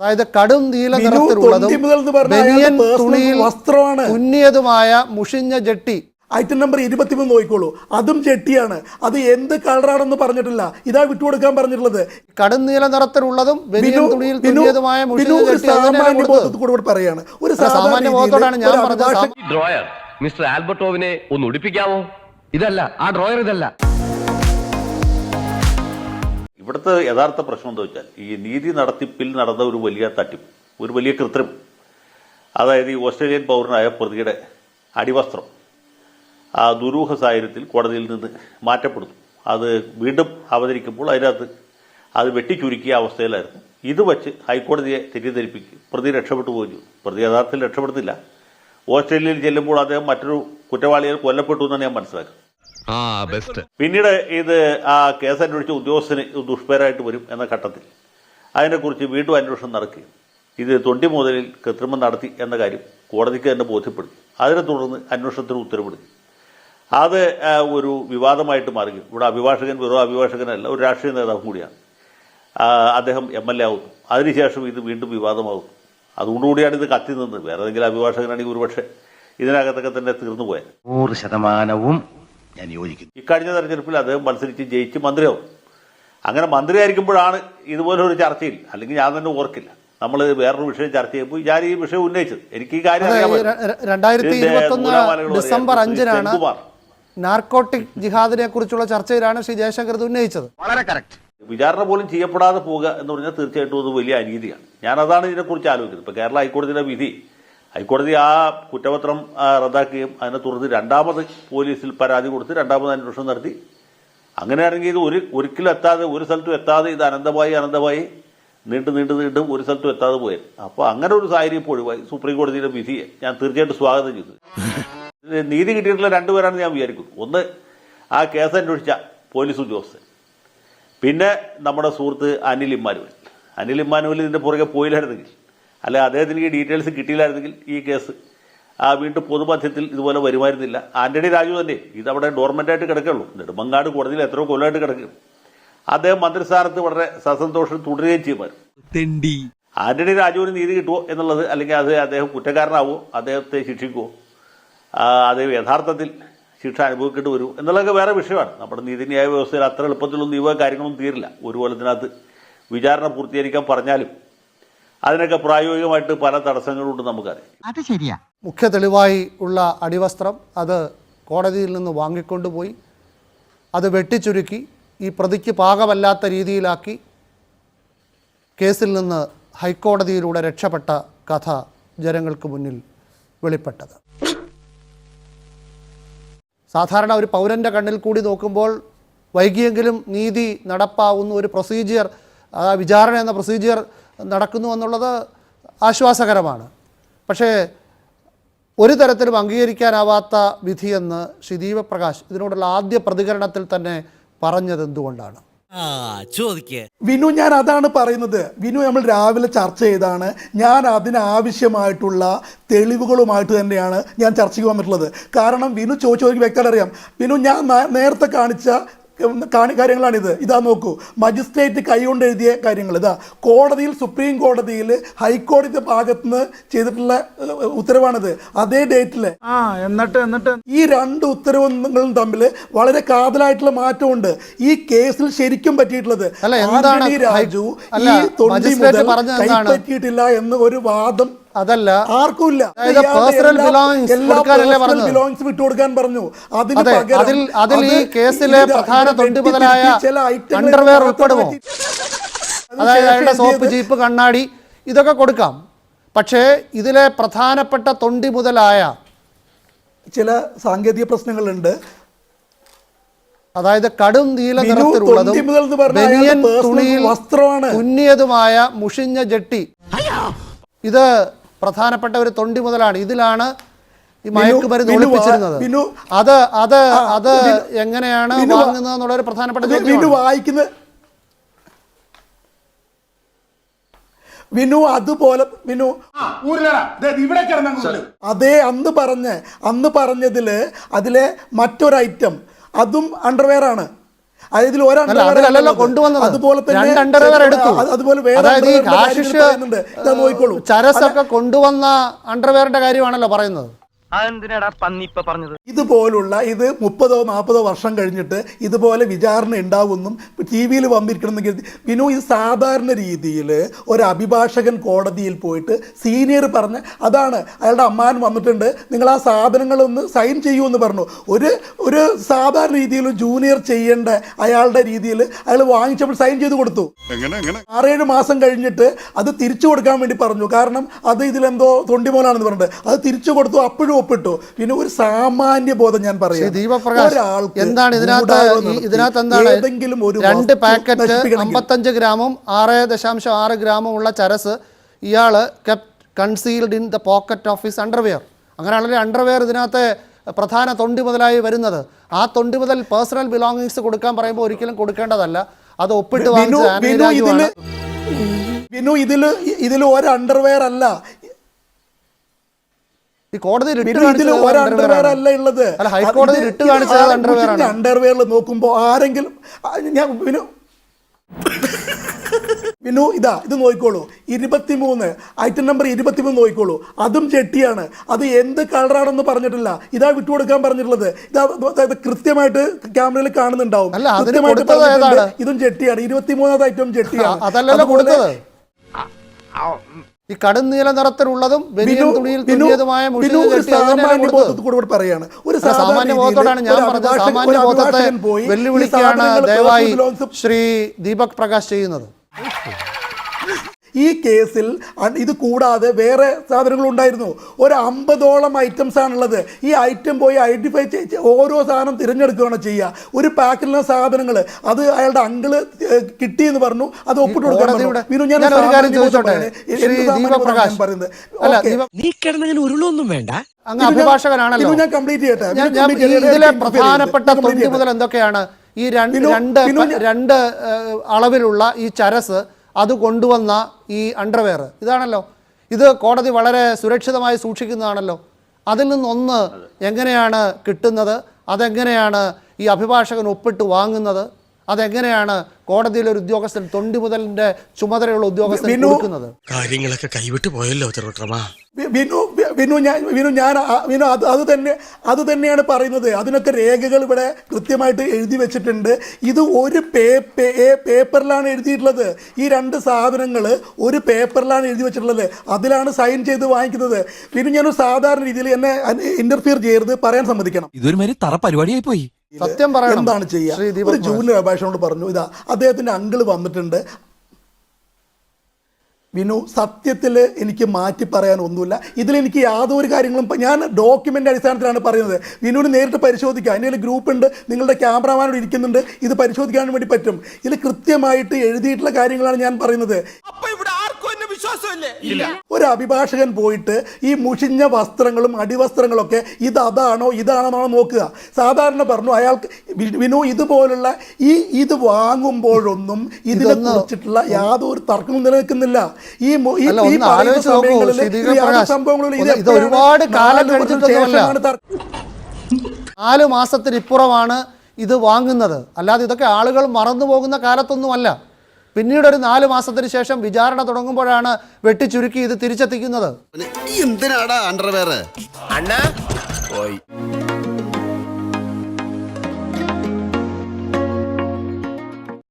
അതായത് കടും നീല നിറത്തിലുള്ളതും ബനിയൻ തുണിയിൽ വസ്ത്രമാണ്. തുന്നിയതുമായ മുഷിഞ്ഞ ജെട്ടി. ഐറ്റം നമ്പർ ഇരുപത്തിമൂന്ന് നോക്കിക്കോളൂ. അതും ചെട്ടിയാണ് അത് എന്ത് കളറാണെന്ന് പറഞ്ഞിട്ടില്ല. ഇതാ വിട്ടുകൊടുക്കാൻ പറഞ്ഞിട്ടുള്ളത്. കടും നീല നിറത്തിലുള്ളതും തുണിയിൽ തുന്നിയതുമായ സാമാന്യ കൊടുത്തത്. പറയാണ് ഒരു സാമാന്യ സാധാരണ ബോധത്തോടാണ് ഞാൻ പറഞ്ഞത്. മിസ്റ്റർ ആൽബർട്ടോവിനെ ഒന്ന് ഉടിപ്പിക്കാമോ ഇതല്ല ആ ഡ്രോയർ ഇതല്ല. ഇവിടുത്തെ യഥാർത്ഥ പ്രശ്നം എന്താ വെച്ചാൽ ഈ നീതി നടത്തിപ്പിൽ നടന്ന ഒരു വലിയ തട്ടിപ്പ് ഒരു വലിയ കൃത്രിമം. അതായത് ഈ ഓസ്ട്രേലിയൻ പൗരനായ പ്രതിയുടെ അടിവസ്ത്രം ആ ദുരൂഹ സാഹചര്യത്തിൽ കോടതിയിൽ നിന്ന് മാറ്റപ്പെടുന്നു. അത് വീണ്ടും അവതരിക്കുമ്പോൾ അതിനകത്ത് അത് വെട്ടിച്ചുരുക്കിയ അവസ്ഥയിലായിരുന്നു. ഇത് വച്ച് ഹൈക്കോടതിയെ തെറ്റിദ്ധരിപ്പിക്കും പ്രതി രക്ഷപ്പെട്ടു പോയി. പ്രതി യഥാർത്ഥത്തിൽ രക്ഷപ്പെടുന്നില്ല. ഓസ്ട്രേലിയയിൽ ചെല്ലുമ്പോൾ അദ്ദേഹം മറ്റൊരു കുറ്റവാളികൾ കൊല്ലപ്പെട്ടു എന്നാണ് ഞാൻ മനസ്സിലാക്കുന്നത്. ആ ബെസ്റ്റ് പിന്നീട് ഇത് ആ കേസ് അന്വേഷിച്ച ഉദ്യോഗസ്ഥന് ദുഷ്പേരായിട്ട് വരും എന്ന ഘട്ടത്തിൽ അതിനെക്കുറിച്ച് വീണ്ടും അന്വേഷണം നടക്കുകയും ഇത് തൊണ്ടി മുതലിൽ കൃത്രിമം നടത്തി എന്ന കാര്യം കോടതിക്ക് തന്നെ ബോധ്യപ്പെടുത്തി. അതിനെ തുടർന്ന് അന്വേഷണത്തിന് ഉത്തരവിടുകയും അത് ഒരു വിവാദമായിട്ട് മാറുകയും ഇവിടെ അഭിഭാഷകൻ വെറും അഭിഭാഷകനല്ല ഒരു രാഷ്ട്രീയ നേതാവും കൂടിയാണ്. അദ്ദേഹം എം എൽ എ ആവുന്നു. അതിനുശേഷം ഇത് വീണ്ടും വിവാദമാകുന്നു അതുകൊണ്ടുകൂടിയാണ് ഇത് കത്തി നിന്നത്. വേറെ ഏതെങ്കിലും അഭിഭാഷകനാണെങ്കിൽ ഒരുപക്ഷെ ഇതിനകത്തൊക്കെ തന്നെ തീർന്നു പോയത് നൂറ് ശതമാനവും ഞാൻ യോജിക്കുന്നു. ഇക്കഴിഞ്ഞ തെരഞ്ഞെടുപ്പിൽ അദ്ദേഹം മത്സരിച്ച് ജയിച്ച് മന്ത്രിയാവും. അങ്ങനെ മന്ത്രിയായിരിക്കുമ്പോഴാണ് ഇതുപോലൊരു ചർച്ചയിൽ അല്ലെങ്കിൽ ഞാൻ തന്നെ ഓർക്കില്ല. നമ്മൾ വേറൊരു വിഷയം ചർച്ച ചെയ്യുമ്പോൾ ഞാൻ ഈ വിഷയം ഉന്നയിച്ചത്. എനിക്ക് ഈ കാര്യം അതെ, രണ്ടായിരത്തി ഇരുപത്തൊന്ന് ഡിസംബർ അഞ്ചിനാണ് നാർക്കോട്ടിക് ജിഹാദിനെ കുറിച്ചുള്ള ചർച്ചയിലാണ് ശ്രീ ജയശങ്കർ ഇത് ഉന്നയിച്ചത്. വളരെ കറക്റ്റ് വിചാരണ പോലും ചെയ്യപ്പെടാതെ പോവുക എന്ന് പറഞ്ഞാൽ തീർച്ചയായിട്ടും അത് വലിയ അനീതിയാണ്. ഞാൻ അതാണ് ഇതിനെക്കുറിച്ച് ആലോചിക്കുന്നത്. ഇപ്പൊ കേരള ഹൈക്കോടതിയുടെ വിധി ഹൈക്കോടതി ആ കുറ്റപത്രം റദ്ദാക്കുകയും അതിനെ തുടർന്ന് രണ്ടാമത് പോലീസിൽ പരാതി കൊടുത്ത് രണ്ടാമത് അന്വേഷണം നടത്തി. അങ്ങനെയാണെങ്കിൽ ഇത് ഒരു ഒരിക്കലും എത്താതെ ഒരു സ്ഥലത്തും എത്താതെ ഇത് അനന്തമായി അനന്തമായി നീണ്ടു നീണ്ടു നീണ്ടും ഒരു സ്ഥലത്തും എത്താതെ പോയത്. അപ്പോൾ അങ്ങനെ ഒരു സാഹചര്യം ഇപ്പോൾ ഒഴിവായി. സുപ്രീം കോടതിയുടെ വിധിയെ ഞാൻ തീർച്ചയായിട്ടും സ്വാഗതം ചെയ്തു നീതി കിട്ടിയിട്ടുള്ള രണ്ടുപേരാണ് ഞാൻ വിചാരിക്കും ഒന്ന് ആ കേസ് അന്വേഷിച്ച പോലീസ് ഉദ്യോഗസ്ഥൻ. പിന്നെ നമ്മുടെ സുഹൃത്ത് അനിൽ ഇമ്മാനുവൽ. അനിൽ ഇമ്മാനുവൽ ഇതിന്റെ പുറകെ പോയില്ലായിരുന്നെങ്കിൽ അല്ലെ അദ്ദേഹത്തിന് ഈ ഡീറ്റെയിൽസ് കിട്ടിയില്ലായിരുന്നെങ്കിൽ ഈ കേസ്. ആ വീണ്ടും പൊതുമധ്യത്തിൽ ഇതുപോലെ വരുമായിരുന്നില്ല. ആന്റണി രാജു തന്നെ ഇത് അവിടെ ഡോർമെന്റായിട്ട് കിടക്കുകയുള്ളൂ. നെടുമങ്ങാട് കോടതിയിൽ എത്രയോ കൊല്ലമായിട്ട് കിടക്കും അദ്ദേഹം മന്ത്രിസ്ഥാനത്ത് വളരെ സസന്തോഷം തുടരുകയും ചെയ്യുമായിരുന്നു ആന്റണി രാജുവിന് നീതി കിട്ടുമോ എന്നുള്ളത് അല്ലെങ്കിൽ അത് അദ്ദേഹം കുറ്റക്കാരനാവോ അദ്ദേഹത്തെ ശിക്ഷിക്കുമോ അദ്ദേഹം യഥാർത്ഥത്തിൽ ശിക്ഷ അനുഭവിക്കേണ്ടി വരും എന്നുള്ളതൊക്കെ വേറെ വിഷയമാണ്. നമ്മുടെ നീതിന്യായ വ്യവസ്ഥയിൽ അത്ര എളുപ്പത്തിലൊന്നും ഇവ കാര്യങ്ങളൊന്നും തീരില്ല. ഒരു കൊല്ലത്തിനകത്ത് വിചാരണ പൂർത്തീകരിക്കാൻ പറഞ്ഞാലും അതിനൊക്കെ പ്രായോഗികമായിട്ട് പല തടസ്സങ്ങളുണ്ട് നമുക്കറിയാം. അത് ശരിയാ. മുഖ്യ തെളിവായി ഉള്ള അടിവസ്ത്രം അത് കോടതിയിൽ നിന്ന് വാങ്ങിക്കൊണ്ടുപോയി അത് വെട്ടിച്ചുരുക്കി ഈ പ്രതിക്ക് പാകമല്ലാത്ത രീതിയിലാക്കി കേസിൽ നിന്ന് ഹൈക്കോടതിയിലൂടെ രക്ഷപ്പെട്ട കഥ ജനങ്ങൾക്ക് മുന്നിൽ വെളിപ്പെട്ടത്. സാധാരണ ഒരു പൗരന്റെ കണ്ണിൽ കൂടി നോക്കുമ്പോൾ വൈകിയെങ്കിലും നീതി നടപ്പാവുന്ന ഒരു പ്രൊസീജിയർ ആ വിചാരണ എന്ന പ്രൊസീജിയർ നടക്കുന്നു എന്നുള്ളത് ആശ്വാസകരമാണ്. പക്ഷേ ഒരു തരത്തിലും അംഗീകരിക്കാനാവാത്ത വിധിയെന്ന് ശ്രീ ദീപപ്രകാശ് ഇതിനോടുള്ള ആദ്യ പ്രതികരണത്തിൽ തന്നെ പറഞ്ഞത് എന്തുകൊണ്ടാണ്? ആ ചോദിക്കേ. വിനു ഞാൻ അതാണ് പറയുന്നത്. വിനു നമ്മൾ രാവിലെ ചർച്ച ചെയ്താണ്. ഞാൻ അതിനാവശ്യമായിട്ടുള്ള തെളിവുകളുമായിട്ട് തന്നെയാണ് ഞാൻ ചർച്ചയ്ക്ക് വന്നിട്ടുള്ളത്. കാരണം വിനു ചോദിച്ചവർക്ക് വ്യക്തമായിട്ട് അറിയാം. വിനു ഞാൻ നേരത്തെ കാണിച്ച കാണി കാര്യങ്ങളാണിത്. ഇതാ നോക്കൂ. മജിസ്ട്രേറ്റ് കൈകൊണ്ട് എഴുതിയ കാര്യങ്ങൾ. ഇതാ കോടതിയിൽ സുപ്രീം കോടതിയിൽ ഹൈക്കോടതി ഭാഗത്തുനിന്ന് ചെയ്തിട്ടുള്ള ഏഹ്, ഉത്തരവാണിത്. അതേ ഡേറ്റിൽ ആ എന്നിട്ട് എന്നിട്ട്? ഈ രണ്ട് ഉത്തരവുകളും തമ്മിൽ വളരെ കാതലായിട്ടുള്ള മാറ്റമുണ്ട്. ഈ കേസിൽ ശരിക്കും പറ്റിയിട്ടുള്ളത് അല്ല, എന്താണ് ആന്റണി രാജു ഈ തൊണ്ടി മജിസ്ട്രേറ്റ് മുതൽ പറ്റിയിട്ടില്ല? കൈപ്പറ്റിയിട്ടില്ല എന്ന് ഒരു വാദം അതല്ല. ആർക്കുമില്ല. പറഞ്ഞത്? ബിലോങ്സ് വിട്ടുകൊടുക്കാൻ പറഞ്ഞു. അതിന് അതിൽ അതിൽ ഈ കേസിലെ പ്രധാന ഇത് മുതലായ ചില ഐറ്റങ്ങൾ അണ്ടർവെയർ ഉൾപ്പെടുമോ? അതായത് അയാളുടെ സോപ്പ്? ജീപ്പ് കണ്ണാടി ഇതൊക്കെ കൊടുക്കാം. പക്ഷേ ഇതിലെ പ്രധാനപ്പെട്ട തൊണ്ടി മുതലായ ചില സാങ്കേതിക പ്രശ്നങ്ങളുണ്ട്. അതായത് കടും നീല നിറത്തിലുള്ളതും ബനിയൻ തുണിയിൽ വസ്ത്രമാണ്. തുന്നിയതുമായ മുഷിഞ്ഞ ജട്ടി. ഇത് പ്രധാനപ്പെട്ട ഒരു തൊണ്ടി മുതലാണ്. ഇതിലാണ് ഈ മയക്കുമരുന്ന് ഒളിപ്പിച്ചിരുന്നത്. അത് അത് അത് എങ്ങനെയാണ് വാങ്ങുന്നത് എന്നുള്ള ഒരു പ്രധാനപ്പെട്ട വായിക്കുന്നത് വിനു അതുപോലെ വായിക്കുന്ന വിനു അതുപോലെ വിനു അതേ അന്ന് പറഞ്ഞ അന്ന് പറഞ്ഞതിൽ അതിലെ മറ്റൊരു ഐറ്റം അതും അണ്ടർവെയർ ആണ്. അതായത് ഇതിൽ ഒരു അല്ല underwear അതിലല്ലല്ലോ അല്ലല്ലോ കൊണ്ടുവന്നത്. അതുപോലെ തന്നെ അതുപോലെ വേറെ നോക്കിക്കോളൂ. ചരസൊക്കെ കൊണ്ടുവന്ന അണ്ടർവെയറിന്റെ കാര്യമാണല്ലോ പറയുന്നത്. അതെന്തിനാടാ പന്നി ഇപ്പൊ പറഞ്ഞത്? ഇതുപോലുള്ള ഇത് മുപ്പതോ നാൽപ്പതോ വർഷം കഴിഞ്ഞിട്ട് ഇതുപോലെ വിചാരണ ഉണ്ടാവുമെന്നും ടി വിയിൽ വന്നിരിക്കണമെന്ന് കരുതി. വിനു ഇത് സാധാരണ രീതിയിൽ ഒരു അഭിഭാഷകൻ കോടതിയിൽ പോയിട്ട് സീനിയർ പറഞ്ഞ് അതാണ് അയാളുടെ അമ്മാൻ വന്നിട്ടുണ്ട് നിങ്ങൾ ആ സാധനങ്ങളൊന്ന് സൈൻ ചെയ്യൂ എന്ന് പറഞ്ഞു. ഒരു ഒരു സാധാരണ രീതിയിൽ ജൂനിയർ ചെയ്യേണ്ട അയാളുടെ രീതിയിൽ അയാൾ വാങ്ങിച്ചപ്പോൾ സൈൻ ചെയ്ത് കൊടുത്തു. ആറേഴ് മാസം കഴിഞ്ഞിട്ട് അത് തിരിച്ചു കൊടുക്കാൻ വേണ്ടി പറഞ്ഞു. കാരണം അത് ഇതിലെന്തോ തൊണ്ടിമോലാണെന്ന് പറഞ്ഞിട്ട്. അത് തിരിച്ചു കൊടുത്തു. അപ്പോഴും ഒപ്പിട്ടു. പിന്നെ ഒരു സാമാന്യ ബോധം ഞാൻ പറയാം. എന്താണ് ഇതിനകത്ത് ഇതിനകത്ത് എന്താണ് ഏതെങ്കിലും ഒരു രണ്ട് പാക്കറ്റ് അമ്പത്തഞ്ച് ഗ്രാമും ആറ് ദശാംശം ആറ് ഗ്രാമും ഉള്ള ചരസ് ഇയാൾ kept concealed in the pocket of his underwear. അങ്ങനെയാണെങ്കിൽ അണ്ടർവെയർ ഇതിനകത്ത് പ്രധാന തൊണ്ടി മുതലായി വരുന്നത്. ആ തൊണ്ടി മുതൽ പേഴ്സണൽ ബിലോങ്ങിങ്സ് കൊടുക്കാൻ പറയുമ്പോൾ ഒരിക്കലും കൊടുക്കേണ്ടതല്ല. അത് ഒപ്പിട്ട് വാങ്ങിച്ച വിനു ഇതിൽ വിനു ഇതിൽ ഇതിൽ ഒരു അണ്ടർവെയർ അല്ല. ഈ കോടതി ഇതിൽ ഒരു അണ്ടർവെയർ അല്ല ഉള്ളത്. ഹൈക്കോടതി റിട്ട് കാണിച്ചത് അണ്ടർവെയർ ആണ്. അണ്ടർവെയറിൽ നോക്കുമ്പോൾ ആരെങ്കിലും ഞാൻ വിനു വിനു ഇതാ ഇത് നോക്കിക്കോളൂ. ഇരുപത്തിമൂന്ന്. ഐറ്റം നമ്പർ ഇരുപത്തിമൂന്ന് നോക്കിക്കോളൂ. അതും ചെട്ടിയാണ്. അത് എന്ത് കളറാണെന്ന് പറഞ്ഞിട്ടില്ല. ഇതാ വിട്ടുകൊടുക്കാൻ പറഞ്ഞിട്ടുള്ളത്. ഇതാ കൃത്യമായിട്ട് ക്യാമറയിൽ കാണുന്നുണ്ടാവും. കൃത്യമായിട്ട്? ഇതും ചെട്ടിയാണ്. ഇരുപത്തിമൂന്നാമത് ഐറ്റം ചെട്ടിയാണ്. അതല്ലല്ലോ അതുപോലെ കൊടുത്തത്. ഈ കടും നീല നിറത്തിലുള്ളതും വലിയ തുണിയിൽ തുന്നിയതുമായ കൂടെ പറയാണ് ഒരു സാമാന്യ ബോധത്തോടാണ് ഞാൻ പറഞ്ഞത്. സാമാന്യ ബോധത്തെ വെല്ലുവിളിക്കുകയാണ് ദയവായി ശ്രീ ദീപക് പ്രകാശ് ചെയ്യുന്നത്. ഈ കേസിൽ ഇത് കൂടാതെ വേറെ സാധനങ്ങൾ ഉണ്ടായിരുന്നു ഒരു അമ്പതോളം ഐറ്റംസ് ആണുള്ളത് ഈ ഐറ്റം പോയി ഐഡന്റിഫൈ ചെയ്ത് ഓരോ സാധനം തിരഞ്ഞെടുക്കുകയാണ് ചെയ്യുക. ഒരു പാക്കിലുള്ള സാധനങ്ങൾ അത് അയാളുടെ അങ്കിൾ കിട്ടി എന്ന് പറഞ്ഞു. അത് ഒപ്പിട്ട്. ഞാൻ പറയുന്നത്? നീ കിടന്നങ്ങനെ ഉരുളൊന്നും വേണ്ട. അങ്ങ് അഭിഭാഷകനാണല്ലോ. ഞാൻ കംപ്ലീറ്റ് ചെയ്യട്ടെ. ഇതിലെ പ്രധാനപ്പെട്ട തൊണ്ടി മുതൽ എന്തൊക്കെയാണ്? ഈ രണ്ട് രണ്ട് രണ്ട് അളവിലുള്ള ഈ ചരസ് അത് കൊണ്ടുവന്ന ഈ അണ്ടർവെയർ ഇതാണല്ലോ. ഇത് കോടതി വളരെ സുരക്ഷിതമായി സൂക്ഷിക്കുന്നതാണല്ലോ. അതിൽ നിന്നൊന്ന് എങ്ങനെയാണ് കിട്ടുന്നത്? അതെങ്ങനെയാണ് ഈ അഭിഭാഷകൻ ഒപ്പിട്ട് വാങ്ങുന്നത്? അതെങ്ങനെയാണ് കോടതിയിലെ ഒരു ഉദ്യോഗസ്ഥൻ തൊണ്ടി മുതലിന്റെ ചുമതലയുള്ള ഉദ്യോഗസ്ഥൻ കൊടുക്കുന്നത്? കാര്യങ്ങളൊക്കെ കൈവിട്ട് പോയല്ലോ വിനു വിനു ഞാൻ വിനു ഞാൻ വിനു അത് അത് തന്നെ അത് തന്നെയാണ് പറയുന്നത്. അതിനൊക്കെ രേഖകൾ ഇവിടെ കൃത്യമായിട്ട് എഴുതി വെച്ചിട്ടുണ്ട്. ഇത് ഒരു പേപ്പറിലാണ് എഴുതിയിട്ടുള്ളത്. ഈ രണ്ട് സാധനങ്ങൾ ഒരു പേപ്പറിലാണ് എഴുതി വെച്ചിട്ടുള്ളത്. അതിലാണ് സൈൻ ചെയ്ത് വാങ്ങിക്കുന്നത്. വിനു ഞാനൊരു സാധാരണ രീതിയിൽ എന്നെ ഇന്റർഫിയർ ചെയ്യരുത്. പറയാൻ സമ്മതിക്കണം. ഇതൊരു മാതിരി തറ പരിപാടിയായി പോയി. സത്യം പറയണം. എന്താണ് ചെയ്യുക ഒരു ജൂനിയർ അഭിഭാഷകനോട് പറഞ്ഞു ഇതാ അദ്ദേഹത്തിന്റെ അങ്കിൾ വന്നിട്ടുണ്ട്. വിനു സത്യത്തിൽ എനിക്ക് മാറ്റി പറയാൻ ഒന്നുമില്ല. ഇതിൽ എനിക്ക് യാതൊരു കാര്യങ്ങളും ഞാൻ ഡോക്യുമെന്റ് അടിസ്ഥാനത്തിലാണ് പറയുന്നത്. വിനുവിന് നേരിട്ട് പരിശോധിക്കുക അതിന്റെ ഗ്രൂപ്പ് ഉണ്ട്. നിങ്ങളുടെ ക്യാമറാമാനോട് ഇരിക്കുന്നുണ്ട്. ഇത് പരിശോധിക്കാൻ വേണ്ടി പറ്റും. ഇതിൽ കൃത്യമായിട്ട് എഴുതിയിട്ടുള്ള കാര്യങ്ങളാണ് ഞാൻ പറയുന്നത്. ഒരു അഭിഭാഷകൻ പോയിട്ട് ഈ മുഷിഞ്ഞ വസ്ത്രങ്ങളും അടിവസ്ത്രങ്ങളൊക്കെ ഇത് അതാണോ ഇതാണെന്നാണോ നോക്കുക. സാധാരണ പറഞ്ഞു അയാൾക്ക് വിനു ഇതുപോലുള്ള ഈ ഇത് വാങ്ങുമ്പോഴൊന്നും ഇതിനെ കുറിച്ചിട്ടുള്ള യാതൊരു തർക്കവും നിലനിൽക്കുന്നില്ല. ഈ? ഒരുപാട് കാലം നാല് മാസത്തിന് ഇപ്പുറമാണ് ശേഷമാണ് നാല് മാസത്തിനിപ്പുറമാണ് ഇത് വാങ്ങുന്നത്. അല്ലാതെ ഇതൊക്കെ ആളുകൾ മറന്നു പോകുന്ന കാലത്തൊന്നുമല്ല. പിന്നീട് ഒരു നാല് മാസത്തിന് ശേഷം വിചാരണ തുടങ്ങുമ്പോഴാണ് വെട്ടിച്ചുരുക്കി ഇത് തിരിച്ചെത്തിക്കുന്നത്. എന്തിനാടാ അണ്ടർവെയർ അണ്ണാ. പോയി.